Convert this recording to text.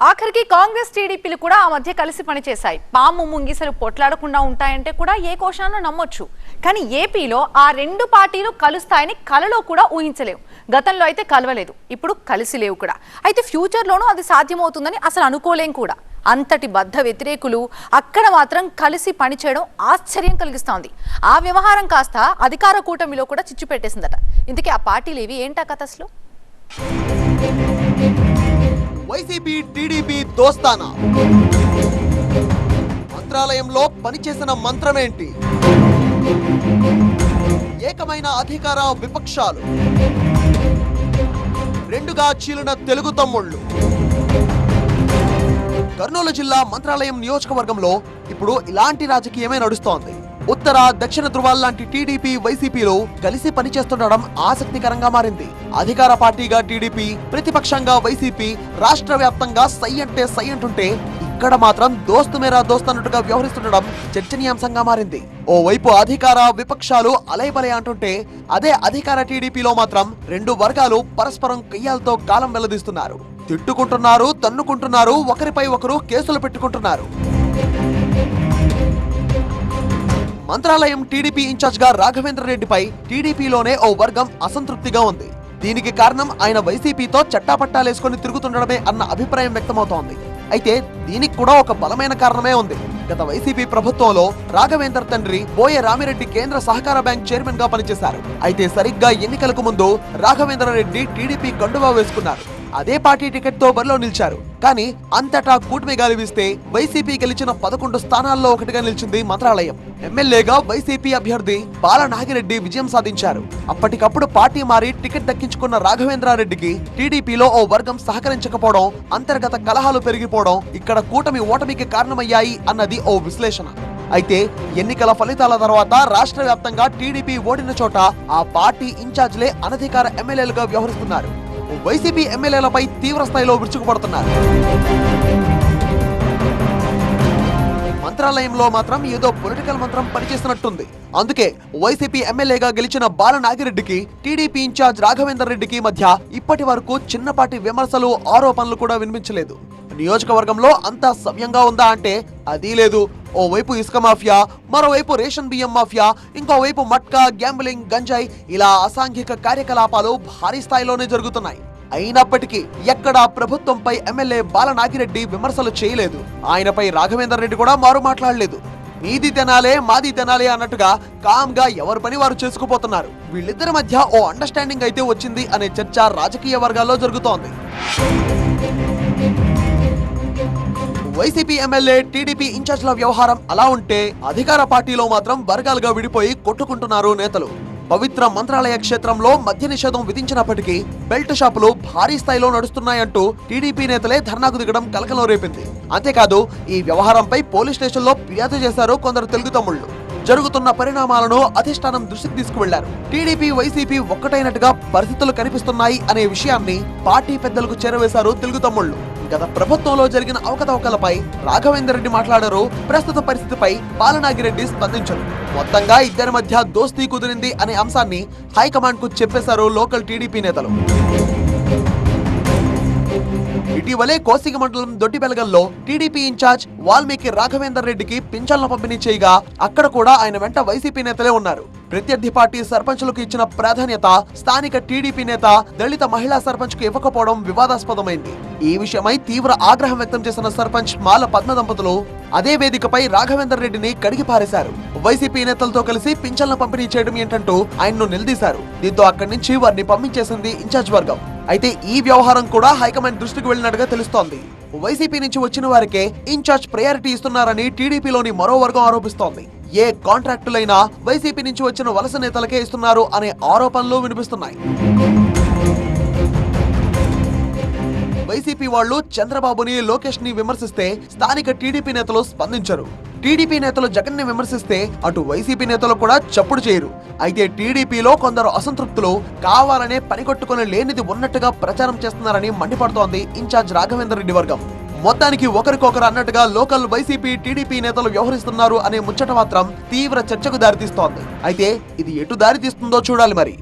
ఆఖరికి కాంగ్రెస్ టీడీపీలు కూడా ఆ మధ్య కలిసి పనిచేశాయి. పాము ముంగిసలు పొట్లాడకుండా ఉంటాయంటే కూడా ఏ కోశాన్ని నమ్మొచ్చు. కానీ ఏపీలో ఆ రెండు పార్టీలు కలుస్తాయని కలలో కూడా ఊహించలేవు. గతంలో అయితే కలవలేదు. ఇప్పుడు కలిసి లేవు కూడా. అయితే ఫ్యూచర్లోనూ అది సాధ్యమవుతుందని అసలు అనుకోలేం కూడా. అంతటి బద్ధ వ్యతిరేకులు అక్కడ మాత్రం కలిసి పనిచేయడం ఆశ్చర్యం కలిగిస్తోంది. ఆ వ్యవహారం కాస్త అధికార కూటమిలో కూడా చిచ్చు పెట్టేసిందట. ఇందుకే ఆ పార్టీలు ఇవి ఏంటా కథ అసలు? YCP TDP దోస్తానా? మంత్రాలయంలో పనిచేసిన మంత్రమేంటి? ఏకమైన అధికార విపక్షాలు. రెండుగా చీలిన తెలుగు తమ్ముళ్ళు. కర్నూలు జిల్లా మంత్రాలయం నియోజకవర్గంలో ఇప్పుడు ఇలాంటి రాజకీయమే నడుస్తోంది. ఉత్తర దక్షిణ ధృవాల లాంటి టీడీపీ వైసీపీలో కలిసి పనిచేస్తుండడం ఆసక్తికరంగా మారింది. అధికార పార్టీగా టీడీపీ ప్రతిపక్షంగా వైసీపీ రాష్ట్ర వ్యాప్తంగా సై అంటే సై అంటుంటే ఇక్కడ మాత్రం దోస్తు మేరా దోస్త్ అన్నట్టుగా వ్యవహరిస్తుండడం చర్చనీయాంశంగా మారింది. ఓ వైపు అధికార విపక్షాలు అలైబలే అంటుంటే అదే అధికార టీడీపీలో మాత్రం రెండు వర్గాలు పరస్పరం కయ్యాలతో కాలం వెల్లదీస్తున్నారు తిట్టుకుంటున్నారు తన్నుకుంటున్నారు ఒకరిపై ఒకరు కేసులు పెట్టుకుంటున్నారు. మంత్రాలయం టీడీపీ ఇన్ఛార్జ్గా రాఘవేంద్ర రెడ్డిపై టీడీపీలోనే ఓ వర్గం అసంతృప్తిగా ఉంది. దీనికి కారణం ఆయన వైసీపీతో చట్టాపట్టాలేసుకొని తిరుగుతుండడమే అన్న అభిప్రాయం వ్యక్తమవుతోంది. అయితే దీనికి కూడా ఒక బలమైన కారణమే ఉంది. గత వైసీపీ ప్రభుత్వంలో రాఘవేందర్ తండ్రి బోయే రామిరెడ్డి కేంద్ర సహకార బ్యాంక్ చైర్మన్గా పనిచేశారు. అయితే సరిగ్గా ఎన్నికలకు ముందు రాఘవేంద్ర రెడ్డి టీడీపీ కండువా వేసుకున్నారు. అదే పార్టీ టికెట్తో బరిలో నిలిచారు. కానీ అంతటా కూటమి గాలి వీస్తే వైసీపీ గెలిచిన పదకొండు స్థానాల్లో ఒకటిగా నిలిచింది మంత్రాలయం. ఎమ్మెల్యేగా వైసీపీ అభ్యర్థి బాల నాగిరెడ్డి విజయం సాధించారు. అప్పటికప్పుడు పార్టీ మారి టికెట్ దక్కించుకున్న రాఘవేంద్రారెడ్డికి టీడీపీలో ఓ వర్గం సహకరించకపోవడం అంతర్గత కలహాలు పెరిగిపోవడం ఇక్కడ కూటమి ఓటమికి కారణమయ్యాయి అన్నది ఓ విశ్లేషణ. అయితే ఎన్నికల ఫలితాల తర్వాత రాష్ట్ర వ్యాప్తంగా టీడీపీ ఓడిన చోట ఆ పార్టీ ఇన్ఛార్జ్లే అనధికార ఎమ్మెల్యేలుగా వ్యవహరిస్తున్నారు. వైసీపీ ఎమ్మెల్యేలపై తీవ్ర స్థాయిలో విరుచుకుపడుతున్నారు. మంత్రాలయంలో మాత్రం ఏదో పొలిటికల్ మంత్రం పనిచేస్తున్నట్టుంది. అందుకే వైసీపీ ఎమ్మెల్యేగా గెలిచిన బాలనాగిరెడ్డికి టీడీపీ ఇన్ఛార్జ్ రాఘవేందర్ రెడ్డికి మధ్య ఇప్పటి వరకు చిన్నపాటి విమర్శలు ఆరోపణలు కూడా వినిపించలేదు. నియోజకవర్గంలో అంతా సవ్యంగా ఉందా అంటే అది లేదు. ఓవైపు ఇసుక మాఫియా మరోవైపు రేషన్ బియ్యం మాఫియా ఇంకోవైపు మట్కా గ్యాంబ్లింగ్ గంజాయి ఇలా అసాంఘిక కార్యకలాపాలు భారీ స్థాయిలోనే జరుగుతున్నాయి. అయినప్పటికీ ఎక్కడా ప్రభుత్వంపై ఎమ్మెల్యే బాలనాగిరెడ్డి విమర్శలు చేయలేదు. ఆయనపై రాఘవేందర్ రెడ్డి కూడా మారు మాట్లాడలేదు. మీది తినాలే మాది తినాలే అన్నట్టుగా కామ్గా ఎవరి పని వారు చేసుకుపోతున్నారు. వీళ్ళిద్దరి మధ్య ఓ అండర్స్టాండింగ్ అయితే వచ్చింది అనే చర్చ రాజకీయ వర్గాల్లో జరుగుతోంది. వైసీపీ ఎమ్మెల్యే టీడీపీ ఇన్ఛార్జ్ల వ్యవహారం అలా ఉంటే అధికార పార్టీలో మాత్రం వర్గాలుగా విడిపోయి కొట్టుకుంటున్నారు నేతలు. పవిత్ర మంత్రాలయ క్షేత్రంలో మద్య నిషేధం విధించినప్పటికీ బెల్ట్ షాపులు భారీ స్థాయిలో నడుస్తున్నాయంటూ టీడీపీ నేతలే ధర్నాకు దిగడం కలకలం రేపింది. అంతేకాదు ఈ వ్యవహారంపై పోలీస్ స్టేషన్లో ఫిర్యాదు చేశారు కొందరు తెలుగు తమ్ముళ్ళు జరుగుతున్న పరిణామాలను అధిష్టానం దృష్టికి తీసుకువెళ్ళారు. టీడీపీ వైసీపీ ఒక్కటైనట్టుగా పరిస్థితులు కనిపిస్తున్నాయి అనే విషయాన్ని పార్టీ పెద్దలకు చేరవేశారు తెలుగు తమ్ముళ్ళు గత ప్రభుత్వంలో జరిగిన అవకతవకలపై రాఘవేందర్ రెడ్డి మాట్లాడారు. ప్రస్తుత పరిస్థితిపై బాలనాగిరెడ్డి స్పందించారు. మొత్తంగా ఇద్దరి మధ్య దోస్తీ కుదిరింది అనే అంశాన్ని హైకమాండ్కు చెప్పేశారు లోకల్ టీడీపీ నేతలు. ఇటీవలే కోసిక మండలం దొడ్డిబెలగల్లో టీడీపీ ఇన్ఛార్జ్ వాల్మీకి రాఘవేందర్ రెడ్డికి పింఛన్ల పంపిణీ చేయగా అక్కడ కూడా ఆయన వెంట వైసీపీ నేతలే ఉన్నారు. ప్రత్యర్థి పార్టీ సర్పంచ్లకు ఇచ్చిన ప్రాధాన్యత స్థానిక టీడీపీ నేత దళిత మహిళా సర్పంచ్కు ఇవ్వకపోవడం వివాదాస్పదమైంది. ఈ విషయమై తీవ్ర ఆగ్రహం వ్యక్తం చేసిన సర్పంచ్ మాల పద్మ దంపతులు అదే వేదికపై రాఘవేందర్ రెడ్డిని కడిగి పారేశారు వైసీపీ నేతలతో కలిసి పింఛన్ల పంపిణీ చేయడం ఏంటంటూ ఆయన్ను నిలదీశారు. దీంతో అక్కడి నుంచి వారిని పంపించేసింది ఇన్ఛార్జ్ వర్గం. అయితే ఈ వ్యవహారం కూడా హైకమాండ్ దృష్టికి వెళ్ళినట్టుగా తెలుస్తోంది. వైసీపీ నుంచి వచ్చిన వారికే ఇన్ఛార్జ్ ప్రయారిటీ ఇస్తున్నారని టీడీపీలోని మరో వర్గం ఆరోపిస్తోంది. ఏ కాంట్రాక్టులైనా వైసీపీ నుంచి వచ్చిన వలస నేతలకే ఇస్తున్నారు అనే ఆరోపణలు వినిపిస్తున్నాయి. వైసీపీ వాళ్ళు చంద్రబాబుని లోకేష్ని విమర్శిస్తే స్థానిక టీడీపీ నేతలు స్పందించరు. టీడీపీ నేతలు జగన్ని విమర్శిస్తే అటు వైసీపీ నేతలు కూడా చప్పుడు చేయరు. అయితే టీడీపీలో కొందరు అసంతృప్తులు కావాలనే పనికొట్టుకుని లేనిది ఉన్నట్టుగా ప్రచారం చేస్తున్నారని మండిపడుతోంది ఇన్ఛార్జ్ రాఘవేందర్ రెడ్డి వర్గం. మొత్తానికి ఒకరికొకరు అన్నట్టుగా లోకల్ వైసీపీ టీడీపీ నేతలు వ్యవహరిస్తున్నారు అనే ముచ్చట మాత్రం తీవ్ర చర్చకు దారితీస్తోంది. అయితే ఇది ఎటు దారితీస్తుందో చూడాలి మరి.